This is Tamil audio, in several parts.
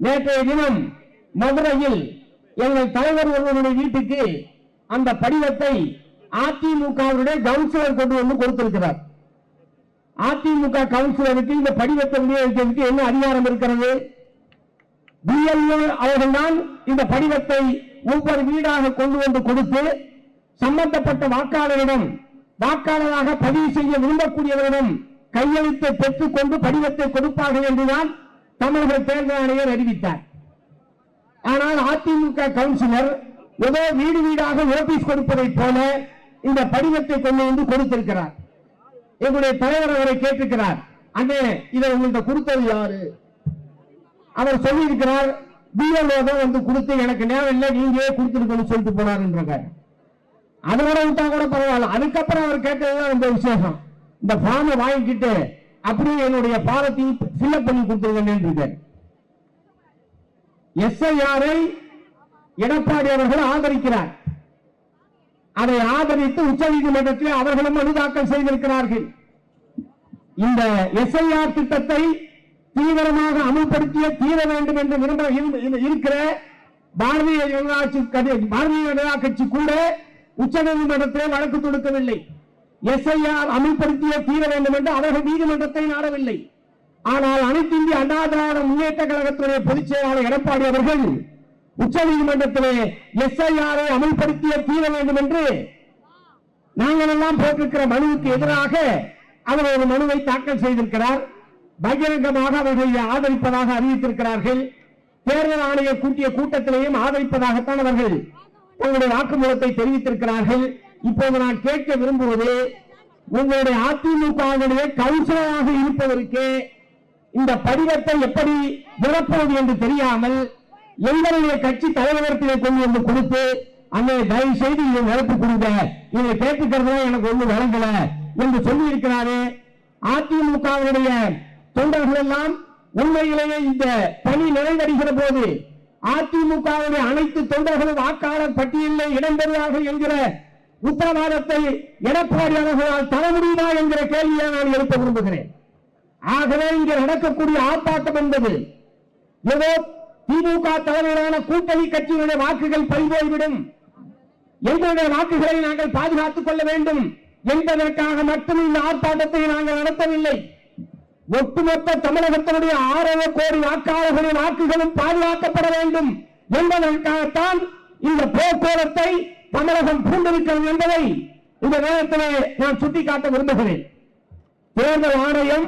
நேற்றைய தினம் மதுரையில் எங்கள் தலைவர் ஒருவருடைய வீட்டுக்கு அந்த படிவத்தை அதிமுகவுடைய கவுன்சிலர் கொண்டு வந்து கொடுத்திருக்கிறார். அதிமுக கவுன்சிலருக்கு இந்த படிவத்தை விநியோகிக்கிறதுக்கு என்ன அதிகாரம் இருக்கிறது? பிஎல்ஓ அவர்கள்தான் இந்த படிவத்தை ஒவ்வொரு வீடாக கொண்டு வந்து கொடுத்து சம்பந்தப்பட்ட வாக்காளரிடம் வாக்காளராக பதிவு செய்ய விரும்பக்கூடியவரிடம் கையெழுத்தை பெற்றுக் கொண்டு படிவத்தை கொடுப்பார்கள் என்றுதான் தமிழக தேர்தல் ஆணையர் அறிவித்தார். ஆனால் அதிமுக கவுன்சிலர் ஏதோ வீடு வீடாக நோட்டீஸ் கொடுப்பதைப் போல இந்த படிவத்தை கொண்டு வந்து கொடுத்திருக்கிறார். எங்களுடைய தலைவர் அவரை கேட்டிருக்கிறார். அண்ணே இதை உங்கள்கிட்ட கொடுத்தது யாரு? அவர் சொல்லியிருக்கிறார் பிஎல்ஓ தான் வந்து கொடுத்து எனக்கு நேரம் இல்லை நீங்களே கொடுத்துருக்கணும் சொல்லிட்டு போனாருன்றாங்க அதோட விட்டா கூட பரவாயில்ல. அதுக்கப்புறம் அவர் கேட்டதுதான் இந்த விசேஷம். இந்த ஃபார்மை வாங்கிக்கிட்டு அப்படியே என்னுடைய பாலத்தையும் ஃபில்அப் பண்ணி கொடுத்துருங்கன்னு எஸ்ஐஆரை எடப்பாடி அவர்கள் ஆதரிக்கிறார். அதை ஆதரித்து உச்சநீதிமன்றத்தில் அவர்களும் மனு தாக்கல் செய்திருக்கிறார்கள். இந்த எஸ்ஐஆர் திட்டத்தை தீவிரமாக அமல்படுத்திய தீர வேண்டும் என்று விரும்ப இருக்கிற பாரதிய ஜனதா கட்சி பாரதிய ஜனதா கட்சி கூட உச்சநீதிமன்றத்தில் வழக்கு தொடுக்கவில்லை. எஸ்ஐஆர் அமல்படுத்திய தீர வேண்டும் என்று அவர்கள் நீதிமன்றத்தை நாடவில்லை. ஆனால் அனைத்து இந்திய அண்ணா திராவிட முன்னேற்ற கழகத்துடைய பொதுச் செயலாளர் எடப்பாடி அவர்கள் உச்சநீதிமன்றத்திலே எஸ்ஐஆரை அமல்படுத்திய தீர வேண்டும் என்று நாங்கள் எல்லாம் போட்டிருக்கிற மனுவுக்கு எதிராக அவர் ஒரு மனுவை தாக்கல் செய்திருக்கிறார். பகிரங்கமாக அவர்களை ஆதரிப்பதாக அறிவித்திருக்கிறார்கள். தேர்தல் ஆணையர் கூட்டிய கூட்டத்திலேயும் ஆதரிப்பதாகத்தான் அவர்கள் தங்களுடைய வாக்குமூலத்தை தெரிவித்திருக்கிறார்கள். இப்போது நான் கேட்க விரும்புவது உங்களுடைய அதிமுகவுடைய கவுன்சிலராக இருப்பதற்கே இந்த படிவத்தை எப்படி நிரப்புவது என்று தெரியாமல் எங்களுடைய கட்சி தலைவரத்திலே கொண்டு வந்து கொடுத்து அங்கே தயவு செய்து இதை நிரப்பி கொடுங்க. இதை கேட்டுக்கிறது எனக்கு ஒண்ணு வழங்கல என்று சொல்லி இருக்கிறாரு அதிமுகவுடைய தொண்டர்கள் எல்லாம் உண்மையிலேயே இந்த பணி நிறைவடைகிற போது அதிமுகவுடைய அனைத்து தொண்டர்களும் வாக்காளர் பட்டியலில் இடம்பெறுவார்கள் என்கிற உத்தரவாதத்தை எடப்பாடி அவர்களால் தர முடியுமா என்கிற கேள்வியை நான் எழுப்ப விரும்புகிறேன். ஆகவே இங்கே நடக்கக்கூடிய ஆர்ப்பாட்டம் என்பது ஏதோ திமுக தலைமையிலான கூட்டணி கட்சியினுடைய வாக்குகள் பறிபோய்விடும். எங்களுடைய வாக்குகளை நாங்கள் பாதுகாத்துக் கொள்ள வேண்டும் என்பதற்காக மட்டும் இந்த ஆர்ப்பாட்டத்தை நாங்கள் நடத்தவில்லை. ஒட்டுமொத்த தமிழகத்தினுடைய ஆறரை கோடி வாக்காளர்களின் வாக்குகளும் பாதுகாக்கப்பட வேண்டும் என்பதற்காகத்தான் இந்த போக்குவரத்தை தமிழகம் பூண்டிருக்கிறது என்பதை இந்த நேரத்திலே நான் சுட்டிக்காட்ட விரும்புகிறேன். தேர்தல் ஆணையம்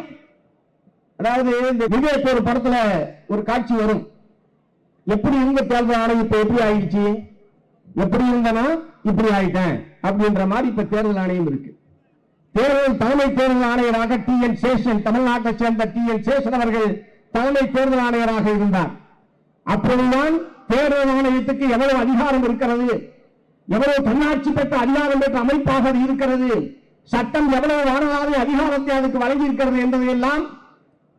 அதாவது இந்த விவேக் ஒரு படத்துல ஒரு காட்சி வரும். எப்படி இருந்த தேர்தல் ஆணையம் இப்ப எப்படி ஆயிடுச்சு? எப்படி இருந்தனா இப்படி ஆயிட்டேன் அப்படின்ற மாதிரி இப்ப தேர்தல் ஆணையம் இருக்கு. தேர்தல் தலைமை தேர்தல் ஆணையராக டி என் சேஷன் தமிழ்நாட்டை சேர்ந்த டி என் சேஷன் அவர்கள் தலைமை தேர்தல் ஆணையராக இருந்தார். அப்பொழுதுதான் தேர்தல் ஆணையத்துக்கு எவ்வளவு அதிகாரம் இருக்கிறது? எவ்வளவு தன்னாட்சி பெற்ற அதிகாரம் பெற்ற அமைப்பாக அது இருக்கிறது. சட்டம் எவ்வளவு வானலாவிய அதிகாரத்தை அதுக்கு வழங்கி இருக்கிறது என்பதையெல்லாம்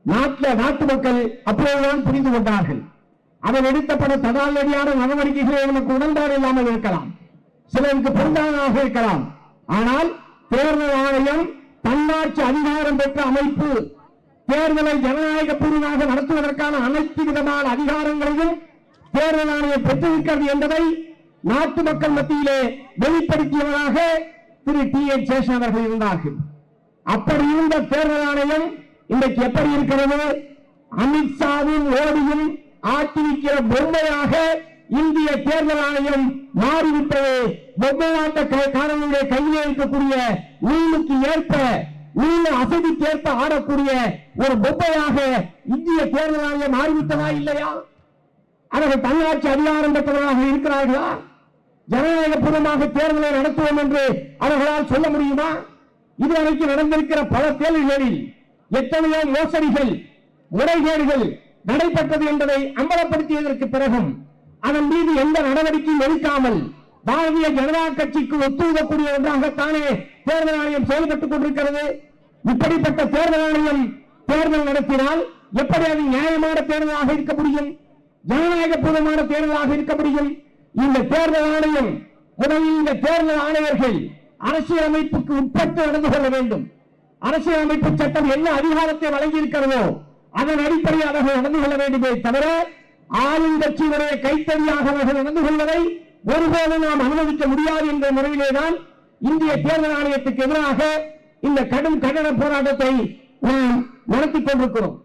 நாட்டில் நாட்டு மக்கள் அப்போதுதான் புரிந்து கொண்டார்கள். அவர் எடுத்தப்பட தடாலடியான நடவடிக்கைகளை நமக்கு உடன்பாடு இல்லாமல் இருக்கலாம். சிலருக்கு பொருந்தாதாக இருக்கலாம். ஆனால் தேர்தல் ஆணையம் தன்னாட்சி அதிகாரம் பெற்ற அமைப்பு தேர்தலை ஜனநாயக பூர்வமாக நடத்துவதற்கான அனைத்து விதமான அதிகாரங்களையும் தேர்தல் ஆணையம் பெற்றிருக்கிறது என்பதை நாட்டு மக்கள் மத்தியிலே வெளிப்படுத்தியவராக திரு டி என் சேஷன் அவர்கள் இருந்தார்கள். அப்படி இருந்த தேர்தல் ஆணையம் இன்றைக்கு எப்படி இருக்கிறது? அமித்ஷாவின் ஓடியும் ஆட்டி பொம்மையாக இந்திய தேர்தல் ஆணையம் மாறிவிட்டது. பொம்மையாட்ட காரணங்களுடைய கையிலே இருக்கக்கூடிய உயிருக்கு ஏற்ப நூல் அசதிக்கு ஏற்ப ஆடக்கூடிய ஒரு பொம்மையாக இந்திய தேர்தல் ஆணையம் மாறிவிட்டதா இல்லையா? அவர்கள் தன்னாட்சி அதிகாரம் பெற்றவர்களாக இருக்கிறார்களா? ஜனநாயகபூர்வமாக தேர்தலை நடத்துவோம் என்று அவர்களால் சொல்ல முடியுமா? இதுவரைக்கும் நடந்திருக்கிற பல தேர்தல்களில் எத்தனையோ மோசடிகள் முறைகேடுகள் நடைபெற்றது என்பதை அம்பலப்படுத்தியதற்கு பிறகும் அதன் மீது எந்த நடவடிக்கையும் எடுக்காமல் பாரதிய ஜனதா கட்சிக்கு ஒத்துழைக்கக்கூடிய ஒன்றாகத்தானே தேர்தல் ஆணையம் செயல்பட்டுக் கொண்டிருக்கிறது? இப்படிப்பட்ட தேர்தல் ஆணையம் தேர்தல் நடத்தினால் எப்படி அது நியாயமான தேர்தலாக இருக்க முடியும்? ஜனநாயகபூர்வமான தேர்தலாக இருக்க முடியும்? இந்த தேர்தல் ஆணையம் முதலில் இந்த தேர்தல் ஆணையர்கள் அரசியலமைப்புக்கு உட்பட்டு நடந்து கொள்ள வேண்டும். அரசியலமைப்பு சட்டம் என்ன அதிகாரத்தை வழங்கி இருக்கிறதோ அதன் அடிப்படையில் அவர்கள் நடந்து கொள்ள வேண்டுமே தவிர ஆளுங்கட்சியினுடைய கைத்தறியாக அவர்கள் நடந்து கொள்வதை ஒருபோதும் நாம் அனுமதிக்க முடியாது என்ற முறையிலேதான் இந்திய தேர்தல் ஆணையத்துக்கு எதிராக இந்த கடும் கண்டன போராட்டத்தை நாம் நடத்தி கொண்டிருக்கிறோம்.